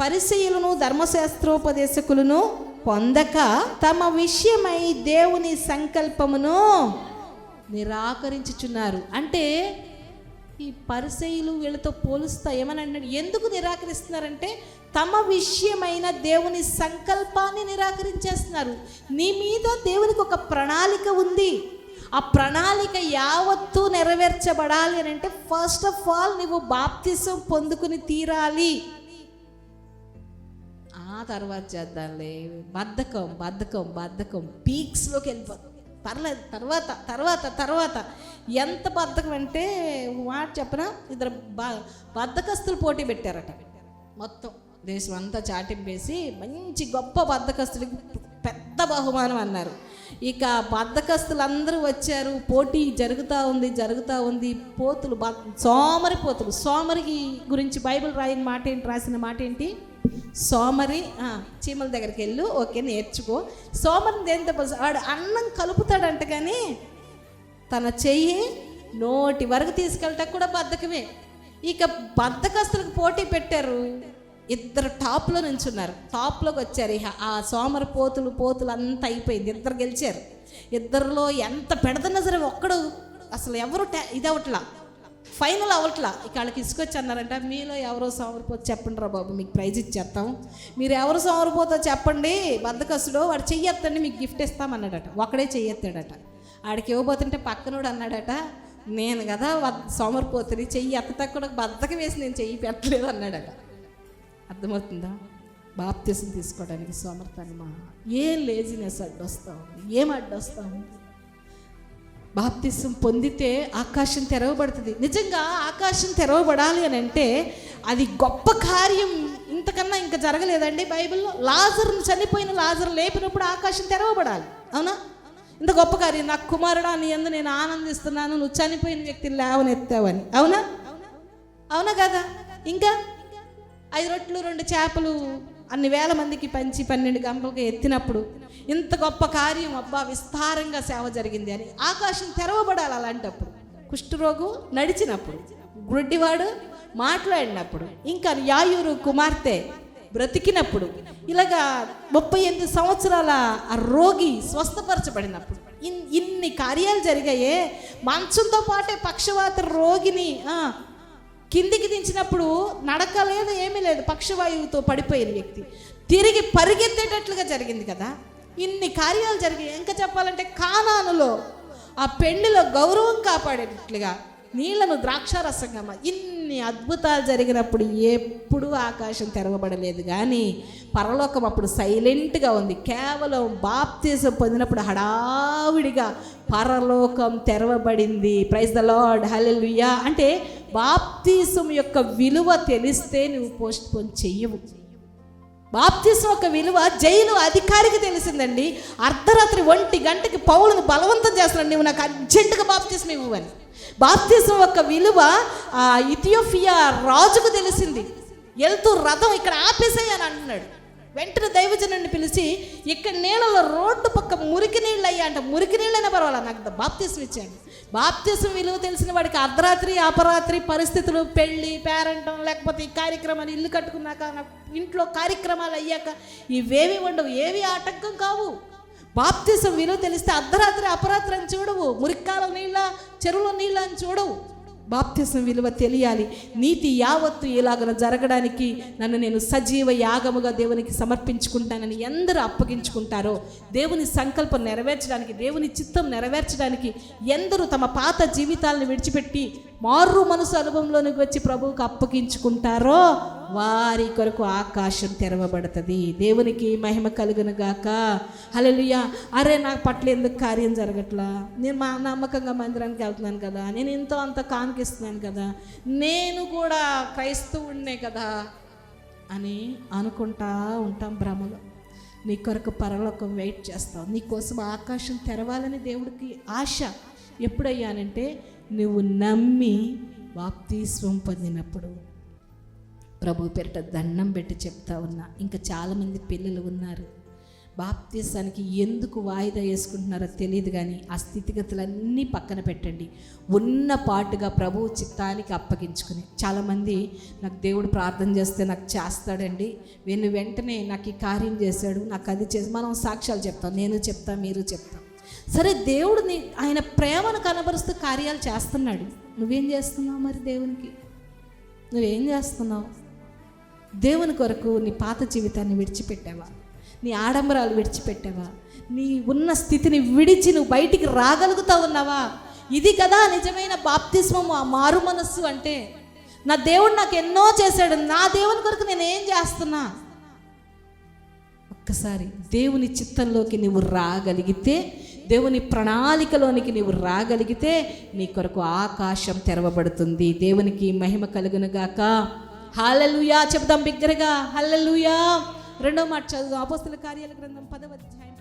పరిశీలను ధర్మశాస్త్రోపదేశకులను పొందక తమ విషయమై దేవుని సంకల్పమును నిరాకరించుచున్నారు. అంటే ఈ పరిసయులు వీళ్ళతో పోలుస్తా ఏమని అన్నాడు? ఎందుకు నిరాకరిస్తున్నారంటే తమ విషయమైన దేవుని సంకల్పాన్ని నిరాకరించేస్తున్నారు. నీ మీద దేవునికి ఒక ప్రణాళిక ఉంది. ఆ ప్రణాళిక యావత్తూ నెరవేర్చబడాలి అని అంటే ఫస్ట్ ఆఫ్ ఆల్ నువ్వు బాప్తిసం పొందుకుని తీరాలి. తర్వాత చేద్దాంలే. బద్ధకం బద్ధకం బద్ధకం. పీక్స్లోకి వెళ్ళిపోతాం. పర్లేదు తర్వాత తర్వాత తర్వాత. ఎంత బద్ధకం అంటే వాటి చెప్పిన? ఇద్దరు బద్ధకస్తులు పోటీ పెట్టారట. మొత్తం దేశం అంతా చాటింపేసి మంచి గొప్ప బద్ధకస్తుడికి పెద్ద బహుమానం అన్నారు. ఇక బద్ధకస్తులందరూ వచ్చారు. పోటీ జరుగుతూ ఉంది జరుగుతూ ఉంది. పోతులు బ సోమరి పోతులు సోమరికి గురించి బైబిల్ రాయని మాట ఏంటి రాసిన మాట ఏంటి సోమరి ఆ, చీమల దగ్గరికి వెళ్ళు. ఓకే నేర్చుకో. సోమరిని దేంతో వాడు అన్నం కలుపుతాడంట కానీ తన చెయ్యి నోటి వరకు తీసుకెళ్ళటం కూడా బద్ధకమే. ఇక బద్ధకస్తులకు పోటీ పెట్టారు. ఇద్దరు టాప్లో నించున్నారు. టాప్లోకి వచ్చారు ఇక ఆ సోమర పోతులు పోతులు అంతా అయిపోయింది. ఇద్దరు గెలిచారు. ఇద్దరిలో ఎంత పెడదన్నా సరే ఒక్కడు అసలు ఎవరు టా- ఇది అవట్లా ఫైనల్ అవట్లా. ఇక వాళ్ళకి ఇసుకొచ్చి అన్నారంట మీలో ఎవరో సోమరిపోతే చెప్పండి రా బాబు మీకు ప్రైజ్ ఇచ్చేస్తాం. మీరు ఎవరు సోమరిపోతో చెప్పండి బద్దకస్తుడు వాడు చెయ్యొద్దండి మీకు గిఫ్ట్ ఇస్తామన్నాడట. ఒకడే చెయ్యొత్తాడట. ఆడికి ఇవ్వబోతుంటే పక్కనోడు అన్నాడట నేను కదా సోమరిపోతుంది చెయ్యి ఎత్త కూడా బద్దక వేసి నేను చెయ్యి పెట్టలేదు అన్నాడట. అర్థమవుతుందా? బాప్తీసం తీసుకోవడానికి సోమర్థాన్ని మా ఏం లేజినెస్ అడ్డొస్తావు? ఏం అడ్డొస్తాము బాప్తిసం పొందితే ఆకాశం తెరవబడుతుంది. నిజంగా ఆకాశం తెరవబడాలి అని అంటే అది గొప్ప కార్యం. ఇంతకన్నా ఇంకా జరగలేదండి బైబిల్లో. లాజర్ని చనిపోయిన లాజర్ లేపినప్పుడు ఆకాశం తెరవబడాలి. అవునా? ఇంత గొప్ప కార్యం. నాకు కుమారుడా నీ ఎందు నేను ఆనందిస్తున్నాను. నువ్వు చనిపోయిన వ్యక్తిని లేవనెత్తావని. అవునా? అవునా కదా? ఇంకా? ఐదు రొట్లు రెండు చేపలు అన్ని వేల మందికి పంచి పన్నెండు గంపలకి ఎత్తినప్పుడు ఇంత గొప్ప కార్యం అబ్బా విస్తారంగా సేవ జరిగింది అని ఆకాశం తెరవబడాలి అలాంటప్పుడు. కుష్ఠరోగు నడిచినప్పుడు గుడ్డివాడు మాట్లాడినప్పుడు ఇంకా యాయూరు కుమార్తె బ్రతికినప్పుడు ఇలాగా ముప్పై ఎనిమిది సంవత్సరాల ఆ రోగి స్వస్థపరచబడినప్పుడు ఇన్ ఇన్ని కార్యాలు జరిగాయే మంచంతో పాటే పక్షవాత రోగిని కిందికి దించినప్పుడు నడక లేదు ఏమీ లేదు. పక్షవాయువుతో పడిపోయిన వ్యక్తి. తిరిగి పరిగెత్తేటట్లుగా జరిగింది కదా. ఇన్ని కార్యాలు జరిగాయి. ఇంకా చెప్పాలంటే కానానులో ఆ పెళ్ళిలో గౌరవం కాపాడేటట్లుగా నీళ్ళను ద్రాక్షారసంగా ఇన్ని అద్భుతాలు జరిగినప్పుడు ఎప్పుడూ ఆకాశం తెరవబడలేదు. కానీ పరలోకం అప్పుడు సైలెంట్గా ఉంది. కేవలం బాప్తీసం పొందినప్పుడు హడావిడిగా పరలోకం తెరవబడింది. Praise the Lord. హల్లెలూయా. అంటే బాప్తీసం యొక్క విలువ తెలిస్తే నువ్వు పోస్ట్ పోన్ చెయ్యవు. బాప్తిసం యొక్క విలువ జైలు అధికారికి తెలిసిందండి. అర్ధరాత్రి ఒంటి గంటకి పౌలను బలవంతం చేస్తున్నాడు. నువ్వు నాకు అర్జెంటుగా బాప్తిసం ఇవ్వని బాప్తిసం యొక్క విలువ ఇథియోపియా రాజుకు తెలిసింది. వెళ్తూ రథం ఇక్కడ ఆపేసేయని అని అంటున్నాడు. వెంటనే దైవజనుడిని పిలిచి ఇక్కడ నీళ్ళలో రోడ్డు పక్క మురికి నీళ్ళు అయ్యా అంట మురికి నీళ్ళైనా పర్వాలా నాకు బాప్తీసం ఇచ్చాడు. బాప్తీసం విలువ తెలిసిన వాడికి అర్ధరాత్రి అపరాత్రి పరిస్థితులు పెళ్ళి పేరంటం లేకపోతే ఈ కార్యక్రమాలు ఇల్లు కట్టుకున్నాక ఇంట్లో కార్యక్రమాలు అయ్యాక ఇవేవి ఉండవు ఏవి ఆటంకం కావు. బాప్తీసం విలువ తెలిస్తే అర్ధరాత్రి అపరాత్రి అని చూడవు. మురికాల నీళ్ళ చెరువులో నీళ్ళ అని చూడవు. బాప్తిసం విలువ తెలియాలి. నీతి యావత్తు ఇలాగన జరగడానికి నన్ను నేను సజీవ యాగముగా దేవునికి సమర్పించుకుంటానని ఎందరూ అప్పగించుకుంటారో దేవుని సంకల్పం నెరవేర్చడానికి దేవుని చిత్తం నెరవేర్చడానికి ఎందరూ తమ పాత జీవితాలను విడిచిపెట్టి మారు మనసు అనుభవంలోనికి వచ్చి ప్రభువుకు అప్పగించుకుంటారో వారి కొరకు ఆకాశం తెరవబడుతుంది. దేవునికి మహిమ కలుగును గాక. హల్లెలూయా. అరే నాకు పట్ల ఎందుకు కార్యం జరగట్లా? నేను మా నమ్మకంగా మందిరానికి వెళ్తున్నాను కదా. నేను ఎంతో అంత కానికిస్తున్నాను కదా. నేను కూడా క్రైస్తవుడినే కదా అని అనుకుంటా ఉంటాం భ్రమలో. నీ కొరకు పరలోకం వెయిట్ చేస్తావు నీ కోసం ఆకాశం తెరవాలని దేవుడికి ఆశ ఎప్పుడయ్యానంటే నువ్వు నమ్మి బాప్తీస్వం పొందినప్పుడు. ప్రభు పేరిట దండం పెట్టి చెప్తా ఉన్నా. ఇంకా చాలామంది పిల్లలు ఉన్నారు. బాప్తీసానికి ఎందుకు వాయిదా వేసుకుంటున్నారో తెలియదు కానీ ఆ స్థితిగతులన్నీ పక్కన పెట్టండి. ఉన్న పాటుగా ప్రభు చిత్తానికి అప్పగించుకుని. చాలామంది నాకు దేవుడు ప్రార్థన చేస్తే నాకు చేస్తాడండి. నేను వెంటనే నాకు ఈ కార్యం చేశాడు. నాకు అది చేసి మనం సాక్ష్యాలు చెప్తాం. నేను చెప్తా మీరు చెప్తాం. సరే దేవుడిని ఆయన ప్రేమను కనబరుస్తూ కార్యాలు చేస్తున్నాడు. నువ్వేం చేస్తున్నావు మరి దేవునికి? నువ్వేం చేస్తున్నావు? దేవుని కొరకు నీ పాత జీవితాన్ని విడిచిపెట్టావా? నీ ఆడంబరాలు విడిచిపెట్టావా? నీ ఉన్న స్థితిని విడిచి నువ్వు బయటికి రాగలుగుతా ఉన్నావా? ఇది కదా నిజమైన బాప్తిస్మము ఆ మారు మనస్సు అంటే. నా దేవుడు నాకు ఎన్నో చేశాడు. నా దేవుని కొరకు నేనేం చేస్తున్నా? ఒక్కసారి దేవుని చిత్తంలోకి నువ్వు రాగలిగితే దేవుని ప్రణాళికలోనికి నువ్వు రాగలిగితే నీ కొరకు ఆకాశం తెరవబడుతుంది. దేవునికి మహిమ కలుగునుగాక. హల్లెలూయా. చెప్దాం బిగ్గరగా హల్లెలూయా. రెండో మాట చదువు. అపోస్తుల కార్యాల గ్రంథం పదవ అధ్యాయం